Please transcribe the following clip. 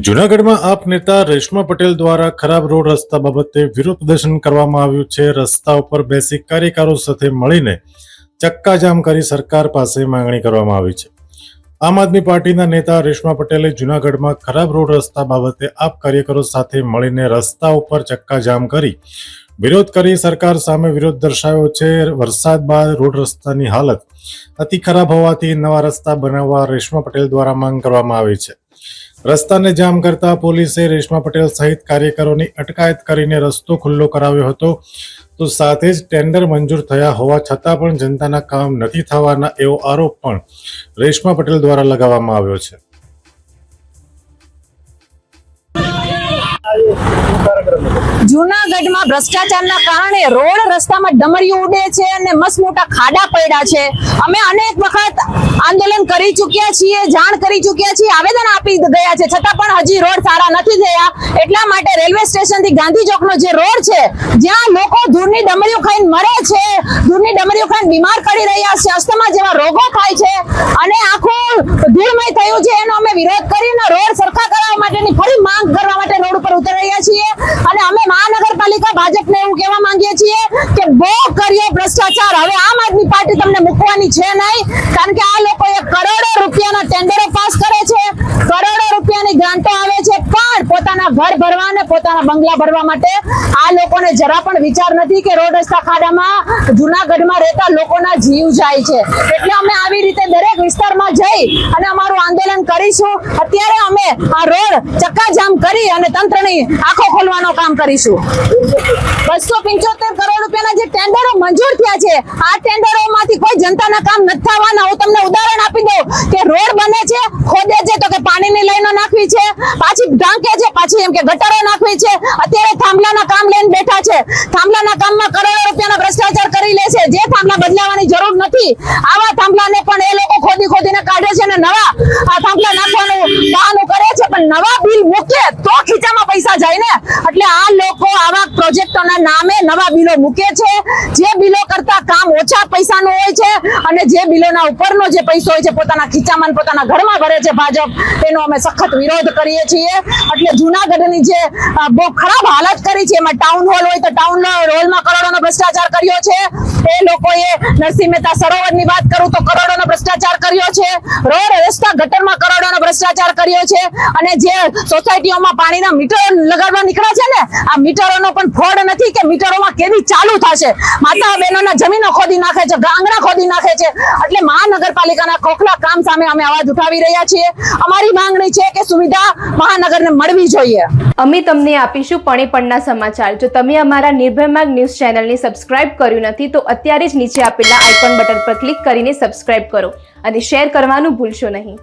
જુનાગઢમાં આપ નેતા રેશમા પટેલ દ્વારા ખરાબ રોડ રસ્તા બાબતે વિરોધ પ્રદર્શન કરવામાં આવ્યું છે. રસ્તા ઉપર બેસી કાર્યકરો સાથે મળીને ચક્કાજામ કરી સરકાર પાસે માંગણી કરવામાં આવી છે. આમ આદમી પાર્ટીના નેતા રેશમા પટેલે જુનાગઢમાં ખરાબ રોડ રસ્તા બાબતે આપ કાર્યકરો સાથે મળીને રસ્તા ઉપર ચક્કાજામ કરી વિરોધ કરી સરકાર સામે વિરોધ દર્શાવ્યો છે. વરસાદ બાદ રોડ રસ્તાની હાલત અતિ ખરાબ હોવાથી નવા રસ્તા બનાવવા રેશમા પટેલ દ્વારા માંગ કરવામાં આવી છે. રસ્તાને જામ કરતા પોલીસે રેશમા પટેલ સહિત કાર્યકરોની અટકાયત કરીને રસ્તો ખુલ્લો કરાવ્યો હતો. તો સાથે જ ટેન્ડર મંજૂર થયા હોવા છતાં પણ જનતાના કામ નથી થવાના એવો આરોપ પણ રેશમા પટેલ દ્વારા લગાવવામાં આવ્યો છે. જૂનાગઢમાં ભ્રષ્ટાચારના કારણે રોડ રસ્તામાં ડમરીઓ ઉડે છે અને મસ્ત મોટા ખાડા પડ્યા છે. અમે અનેક વખત આંદોલન કરી ચૂક્યા છીએ, જાણ કરી ચૂક્યા છીએ, આવેદન આપી ગયા છે. છતાં પણ હજી રોડ સારા નથી થયા. એટલા માટે રેલવે સ્ટેશનથી ગાંધી ચોકનો જે રોડ છે, જ્યાં લોકો દૂરની ડમરીઓ ખાઈને મરે છે દૂરની ડમરીઓ ખાઈને બીમાર પડી રહ્યા છે, અસ્થમા જેવા રોગો થાય છે અને આખું ધૂળમય થયું છે. એનો અમે વિરોધ કરીને રોડ સરખા કરવા માટેની ફરી માંગ કરવા માટે ઉતરી છીએ અને અમે મહાનગરપાલિકા ભાજપને એવું કહેવા માંગીએ છીએ કે બહુ કર્યો ભ્રષ્ટાચાર. હવે આમ આદમી પાર્ટી તમને મૂકવાની છે નહીં, કારણ કે આ લોકોએ કરોડો રૂપિયાના ટેન્ડરો પાસ કરે છે. કરોડો રૂપિયાની ગ્રાન્ટો આવે છે. પણ પોતાના ઘર ભરવા અને પોતાના બંગલા ભરવા માટે આ લોકોને જરા પણ વિચાર નથી કે રોડ રસ્તા ખાડામાં જુનાગઢમાં રહેતા લોકોના જીવ જાય છે. એટલે અમે આવી રીતે દરેક વિસ્તારમાં જઈ અને અમારું આંદોલન કરીશું. અત્યારે અમે આ રોડ ચક્કાજામ કરી અને તંત્રની આંખો ખોલવાનું કામ કરીશું. બસો પંચોતેર કરોડ રૂપિયાના જે ટેન્ડરો મંજૂર થયા છે, આ ટેન્ડરોમાંથી કોઈ જનતાના કામ નથી થવાના. હું તમને ઉદાહરણ આપી દઉં કે રોડ બને છે, ખોદે છે તો પાણીની લાઈનો નાખવી છે, પાછી ઢાંકે છે, પાછી એમ કે ગટરો નાખવી છે. અત્યારે થાંભલાના કામ લઈને બેઠા છે. થાંભલાના કામમાં કરોડો રૂપિયાનો ભ્રષ્ટાચાર કરી લે છે. જે થાંભલા બદલાવાની જરૂર નથી, આવા થાંભલાને પણ એ લોકો ખોદી ખોદીને કાઢે છે અને નવા. આ થાંભલા નાખવાનું બહાનું કરે છે, પણ નવા બિલ મૂકે તો ખીચામાં પૈસા જાય ને. એટલે આ લોકો આવા પ્રોજેક્ટોના નામે નવા બિલો મૂકે છે. જે બિલો કરતા કામ ઓછા પૈસાનું હોય છે અને જે બિલોના ઉપરનો જે પૈસો હોય છે, પોતાના ખીચામાં પોતાના ઘરમાં ભરે છે ભાજપ. એનો અમે સખત વિરોધ કરીએ છીએ. એટલે જુનાગઢની જે બહુ ખરાબ હાલત કરી છે, એમાં ટાઉન હોલ હોય તો ટાઉન હોલમાં કરોડોનો ભ્રષ્ટાચાર કર્યો છે. એ લોકોએ નરસિંહ મહેતા સરોવરની વાત કરું તો કરોડોનો ભ્રષ્ટાચાર કર્યો છે. રોડ રસ્તા ગટરમાં કરોડોનો ભ્રષ્ટાચાર કર્યો છે. અને જે સોસાયટીઓમાં પાણીના મીટર લગાડવા નીકળ્યા છે આ મીટરોનો પણ ફોડ નથી કે મીટરોમાં કેવી ચાલુ થશે? માતા બહેનોના જમીનો ખોદી નાખે છે, ગાંગણા ખોદી નાખે છે. એટલે મહાનગરપાલિકાના ખોખલા કામ સામે અમે અવાજ ઉઠાવી રહ્યા છીએ. અમારી માંગણી છે કે સુવિધા મહાનગરને મળવી જોઈએ. અમે તમને આપીશું પણેપણના સમાચાર. જો તમે અમારા નિર્ભય ન્યૂઝ ચેનલને સબસ્ક્રાઇબ કર્યું નથી, તો અત્યારે જ નીચે આપેલા આઇકોન બટન પર ક્લિક કરીને સબસ્ક્રાઇબ કરો અને શેર કરવાનું ભૂલશો નહીં.